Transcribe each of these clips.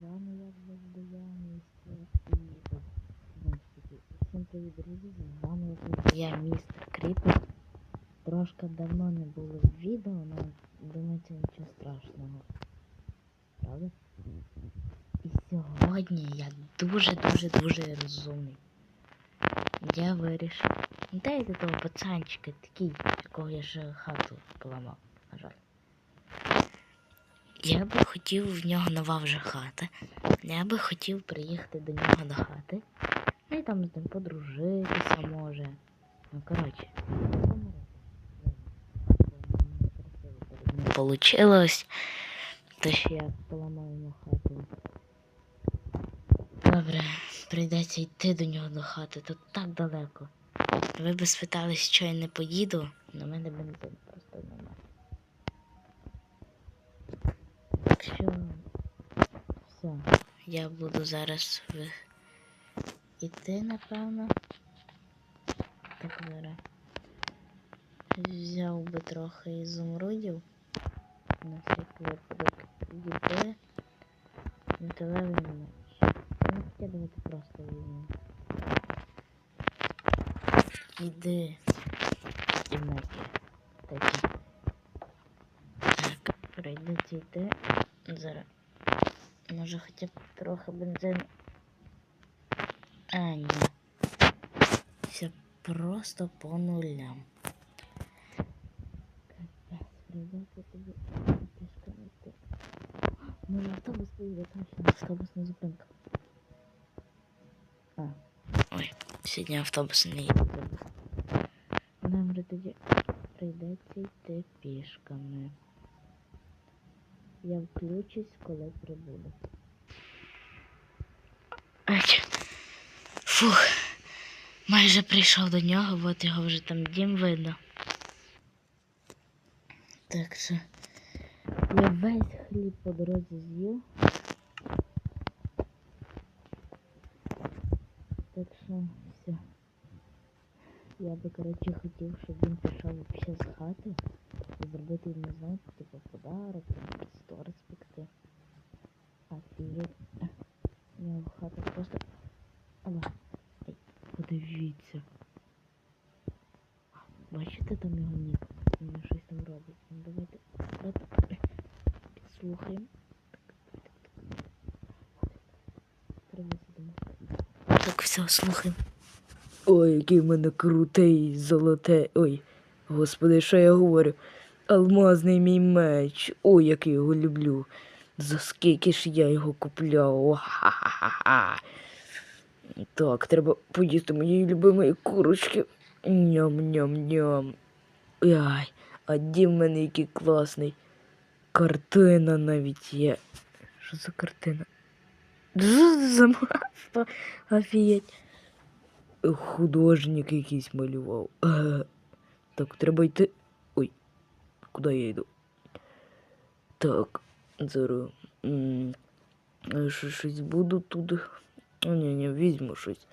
вами як завжди я, містер таки, всім привіт, друзі, з вами як завжди я, містер Кріпер. Трошки давно не було відео, але думаю, це нічого страшного. Правда? І сьогодні я дуже-дуже-дуже розумний. Я вирішив. Дайте того пацанчика такий, якого я ще хату поламав. Я би хотів в нього нова вже хата. Я би хотів приїхати до нього до хати. Ну і там з ним подружитися може. Ну, коротше. Не получилось. То що я поламав йому хату. Добре, прийдеться йти до нього до хати, тут так далеко. Ви би спитались, що я не поїду, на мене бензин просто немає. Так все, я буду зараз в... іти, напевно. Так зараз. Взяв би трохи ізумрудів. На всякий випадок йти. Металевий меч. Ну, хоча давайте просто візьмемо. Іди. І меки. Такі. Так, прийдеться йти. Зараз. Може хоча б трохи бензину. А, ні. Все просто по нулям. Капець, прийдеться тобі пішки йти. Може автобус поїде, точно, автобусна зупинка. А. Ой, сьогодні автобус не їде. Добре, тоді прийдеться йти пішками. Я включусь, коли прибуду. Фух. Майже прийшов до нього, от його вже там дім видно. Так що я весь хліб по дорозі з'їв. Так що все. Я би, коротше, хотів, щоб він пішов вообще з хати зробити йому, знаєте, типу подарок, торт спекти. Офігеть. У нього хата просто. Ала. Подивіться. Бачите там його нік? Він щось там робить. Ну давайте. Підслухаємо. Треба сидимо. Так, все, слухаємо. Ой, який в мене крутий золоте. Ой, господи, що я говорю? Алмазний мій меч. Ой, як я його люблю. За скільки ж я його купляв. Ха-ха-ха. Так, треба поїсти моєї любимої курочки. Ням-ням-ням. Ай, а дім в мене який класний. Картина навіть є. Що за картина? Замазка. Офігеть. Художник якийсь малював. Так, треба йти. Ой, куди я йду? Так, зараз. Щось буду тут. Ні, ні, візьму щось.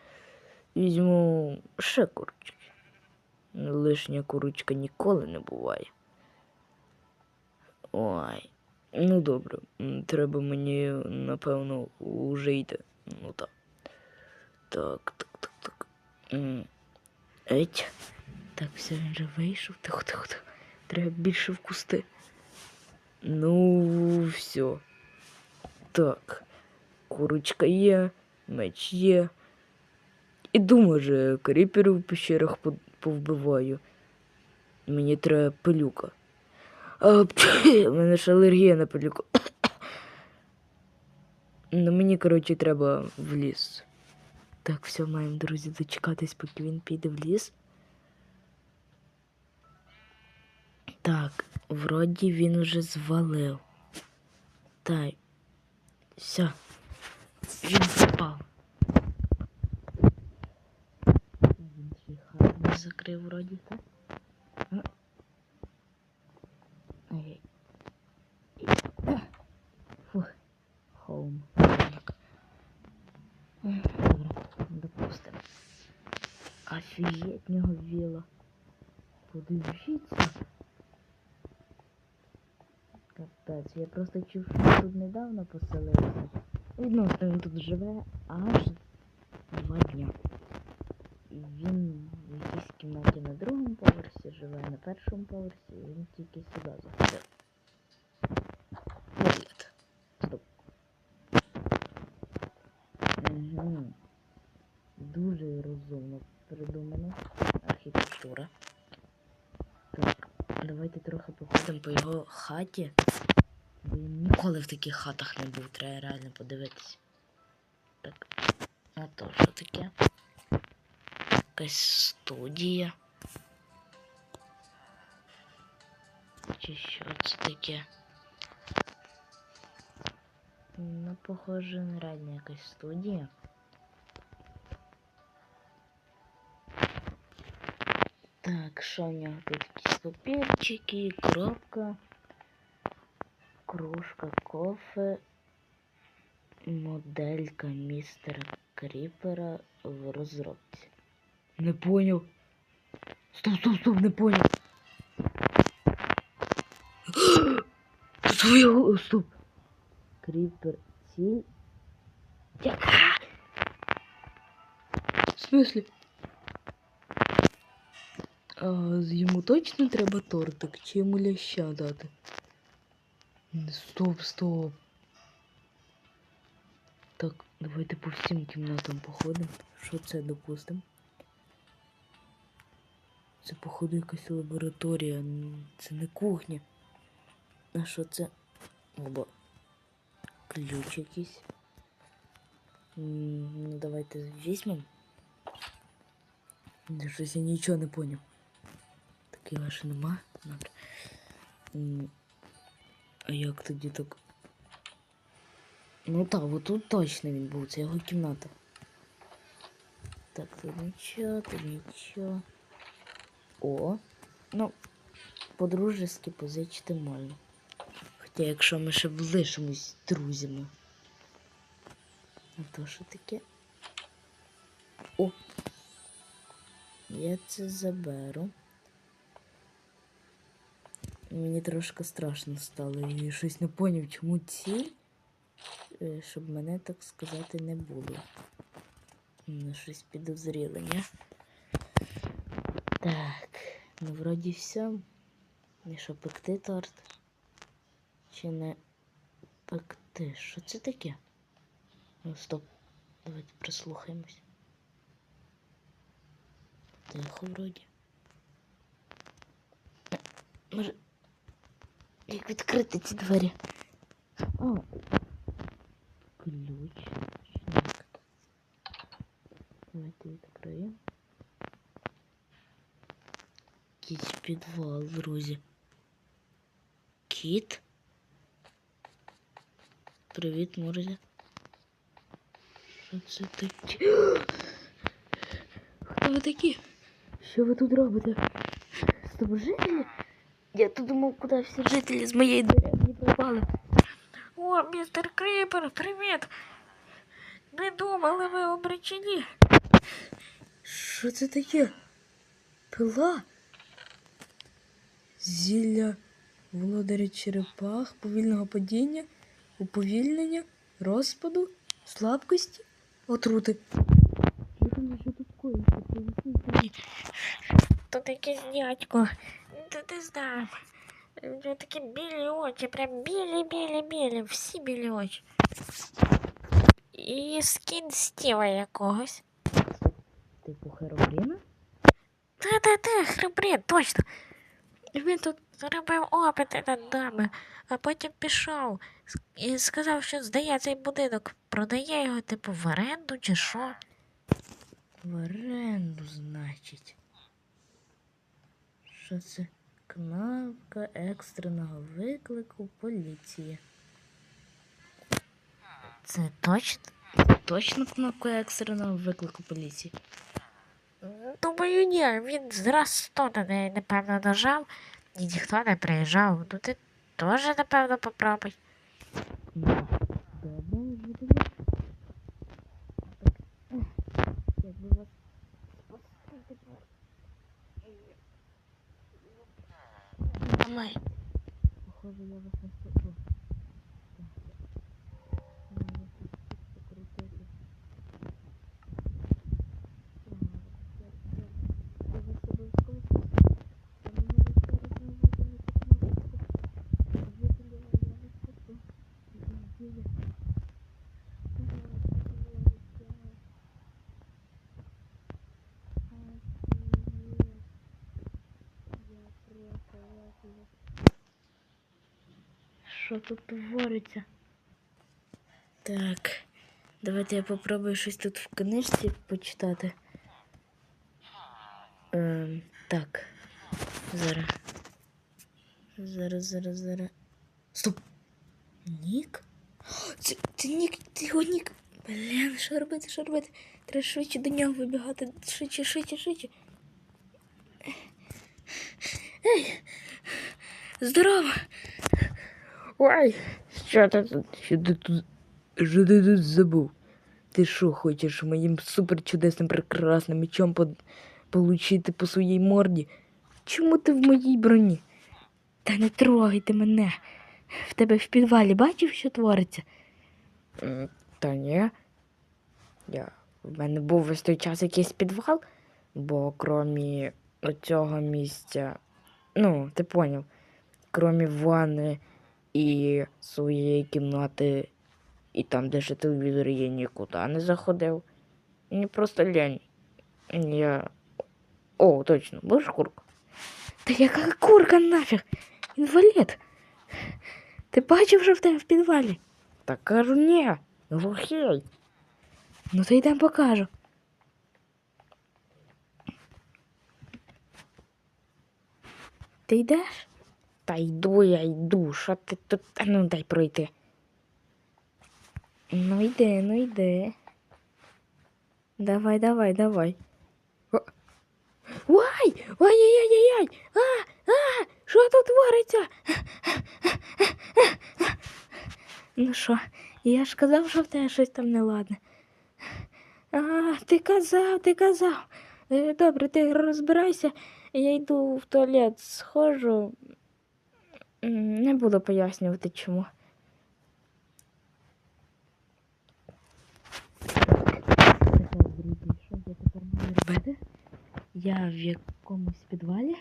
Візьму ще курочки. Лишня курочка ніколи не буває. Ой. Ну добре. Треба мені, напевно, уже йти. Ну так. Так, так, так, так. Еть. Так, все, він вже вийшов. Тихо, тихо, тихо. Треба більше в кусти. Ну, все. Так. Курочка є, меч є. Іду, може, кріперів в пещерах повбиваю. Мені треба пилюка. А, у мене ж алергія на пилюку. Ну, мені, коротше, треба в ліс. Так, все, маємо, друзі, дочекатись, поки він піде в ліс. Так, вроді він уже звалив. Так. Все. Він пропав. Він ще не закрив вроді, так? Фух. Хоум. Добре, допустимо. Офігеть, нього віла. Подивіться. Капець, я просто чув, що тут недавно поселився. Відносно він тут живе аж два дня. Він в якійсь кімнаті на другому поверсі живе, на першому поверсі, і він тільки сюди заходив. Вигляд. Стоп. Угу. Дуже розумно придумана архітектура. Так, давайте трохи походимо по його хаті. Він ніколи в таких хатах не був, треба реально подивитися. Так, а то що таке? Якась студія. Чи що це таке? Ну, похоже, на реально якась студія. Так, що в нього тут якісь папірчики, коробка, кружка кофе, моделька містера Кріпера в розробці. Не поняв. Стоп, стоп, стоп, не поняв. Твою, стоп. Кріпер ціль. В смысле? А, йому точно треба тортик, чи йому ляща дати? Стоп, стоп. Так, давайте по всім кімнатам походимо. Що це допустимо? Це, походу, якась лабораторія. Це не кухня. А що це? Оба. Ключ якийсь. Ну, давайте візьмемо. Щось я нічого не поняв. Таке ваше нема? Добре. А як тоді так? Ну так, от тут точно він був, це його кімната. Так, тут нічого, тут нічого. О, ну, по-дружески позичити можна. Хоча якщо ми ще лишимось друзями. А то що таке? О! Я це заберу. Мені трошки страшно стало. І щось не поняв, чому ці, е, щоб мене, так сказати, не було. Ну, щось підозріле, ні? Так, ну вроді все. І що, пекти торт? Чи не пекти? Що це таке? Ну, стоп. Давайте прислухаємось. Тихо вроді. Може. Як відкрити ці двері? А. Ключ. Так. Давайте відкриємо. Якийсь підвал, друзі. Кіт. Привіт, Мурзя. Що це таке? Хто ви такі? Що ви тут робите? Стоп, жителі? Я тут думав, куди всі жителі з моєї деревні пропали. О, містер Кріпер, привіт! Не думали ви обречені. Що це таке? Пила? Зілля володаря черепах, повільного падіння, уповільнення, розпаду, слабкості, отрути. Що тут коїться? Тут якийсь дядько. Не знаю. Такі білі очі, прям білі-білі-білі, всі білі очі. І скін Стіва якогось. Типу Херобріна? Та-та-та, хребрін, точно. Він тут робив опити над нами, а потім пішов і сказав, що здає цей будинок, продає його, типу, в оренду чи що. В оренду, значить. Що це? Кнопка екстреного виклику поліції. Це точно? Точно кнопка екстреного виклику поліції. Думаю, ні, він раз сто на неї, напевно, нажав, і ніхто не приїжджав. Ну ти теж, напевно, попробуй. Ну, якби вас Vallahi. Що тут твориться? Так, давайте я попробую щось тут в книжці почитати. Ем, так. Зараз. Зараз, зараз, зараз. Стоп! Нік? Це, це Нік, це його Нік. Блін, що робити, що робити? Треба швидше до нього вибігати. Швидше, швидше, швидше. Ей! Здорово! Ой, що ти тут? Що ти тут? Що ти тут забув? Ти що хочеш моїм суперчудесним прекрасним мечом по... получити по своїй морді? Чому ти в моїй броні? Та не трогайте мене. В тебе в підвалі бачив, що твориться? Та ні. Я... В мене був весь той час якийсь підвал, бо крім цього місця, ну, ти поняв, крім ванни і своєї кімнати, і там, де ще телевізор, я нікуди не заходив. Мені просто лень. Я. О, точно, будеш курка? Та яка курка нафіг? Інвалід. Ти бачив, що в тебе в підвалі? Та кажу, ні, глухий. Ну то йдемо покажу. Ти йдеш? Та йду я йду. Що ти тут? А ну дай пройти. Ну йди, ну йди. Давай, давай, давай. Ой! Ой-ой-ой-ой! А! А! Що тут твориться? Ну що, я ж казав, що в тебе щось там неладне. А, ти казав, ти казав. Е, Добре, ти розбирайся, я йду в туалет, схожу. Не буду пояснювати чому. робити? Я в якомусь підвалі.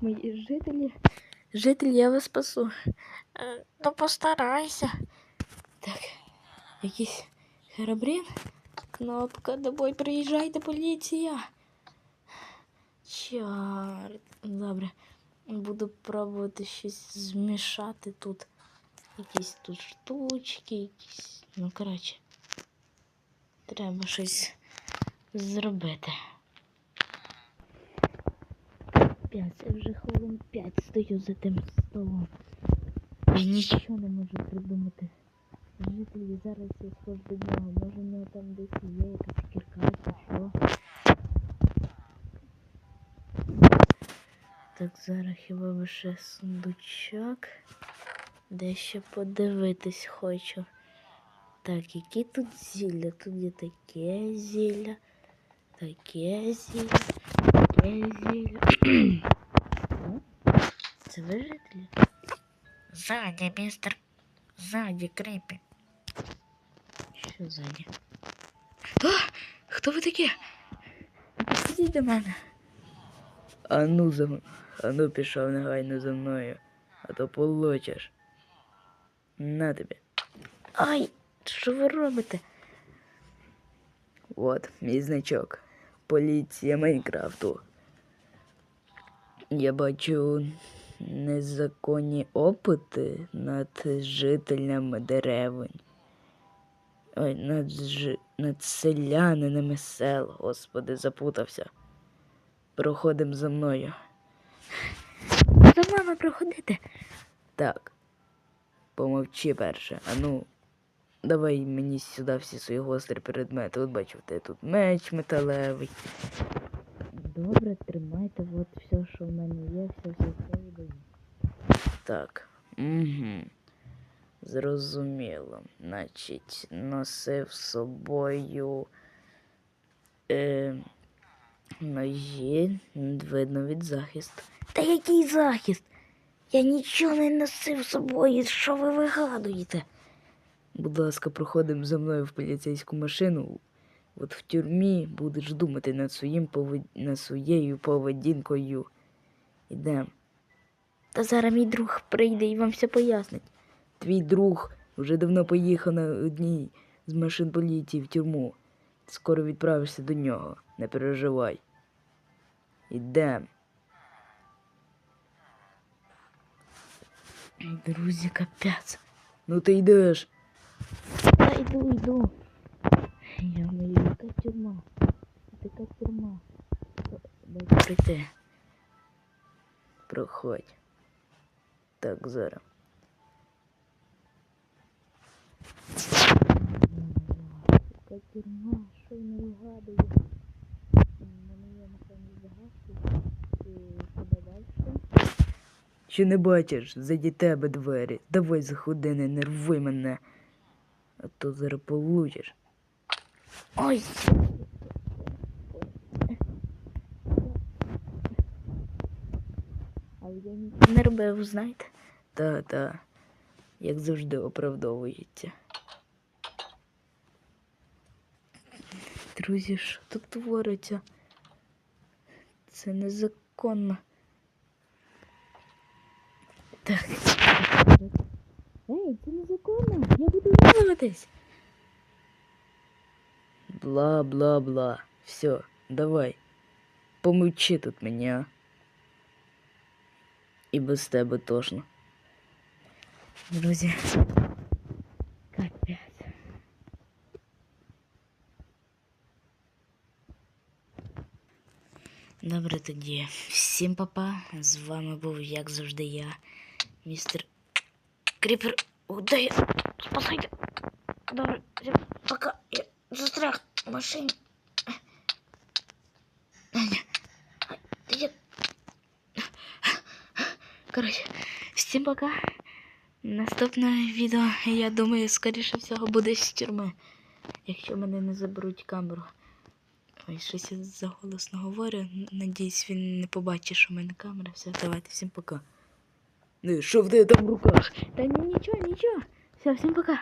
Мої жителі. Жителі, я вас спасу. Е, Ну постарайся. Так, якийсь херобрін. Кнопка, домой приїжджайте, поліція. Чорт. Добре. Буду пробувати щось змішати тут. Якісь тут штучки, якісь. Ну, коротше. Треба щось зробити. П'ять, я вже хвилин п'ять стою за тим столом. Я нічого не можу придумати. Жителі зараз я схожу до нього. Може в нього там десь є якась кірка чи що. Так, зараз хіба би ще сундучок. Дещо подивитись хочу. Так, які тут зілля? Тут є таке зілля, таке зілля, таке зілля. О, Це ви жителі? Ззаді, містер. Ззаді, кріпі. Що ззаді? А! Хто ви такі? Підійдіть до мене. Ану за м- ану пішов негайно за мною, а то получиш. На тобі. Ай, що ви робите? От, мій значок. Поліція Майнкрафту. Я бачу незаконні опити над жителями деревень. Ой, над, ж... над селянинами сел, господи, запутався. Проходим за мною. За вами проходити? Так. Помовчи перше. Ану, давай мені сюди всі свої гострі предмети. От бачу, в тут меч металевий. Добре, тримайте, от все, що в мене є, все, все, все. Так. Угу. Зрозуміло. Значить, носив з собою е, ножі, видно від захисту. Та який захист? Я нічого не носив з собою. Що ви вигадуєте? Будь ласка, проходимо за мною в поліцейську машину. От в тюрмі будеш думати над, своїм повед... над своєю поведінкою. Ідем. Та зараз мій друг прийде і вам все пояснить. Твій друг вже давно поїхав на одній з машин поліції в тюрму. Скоро відправишся до нього, не переживай. Ідем. Друзі, капець. Ну ти йдеш. Та йду, йду. Я маю, яка тюрма. Така тюрма. Дай прийти. Проходь. Так, зараз. Яка тюрма, що не вигадую. На моє, напевно, загадку. І куди далі? Чи не бачиш, заді тебе двері. Давай заходи, не нервуй мене. А то зараз получиш. Ой! Але я не робив, знаєте. Та-та. Як завжди оправдовується. Друзі, що тут твориться? Це незаконно. Так. Ей, це незаконно. Я буду жалуватись. Бла-бла-бла. Все, давай. Помовчи тут мені, а. І без тебе точно. Друзі. Добре тоді. Всім папа. З вами був, як завжди, я, містер Кріпер. Я? Спасайте. Добре, пока. Я застряг в машині. Коротше, всім пока. Наступне відео, я думаю, скоріше всього буде з тюрми. Якщо мене не заберуть камеру. Ой, щось я заголосно говорю. Надіюсь, він не побачить, що в мене камера. Все, давайте, всім пока. Ну, що в тебе там в руках? Та нічого, нічого. Все, всім пока.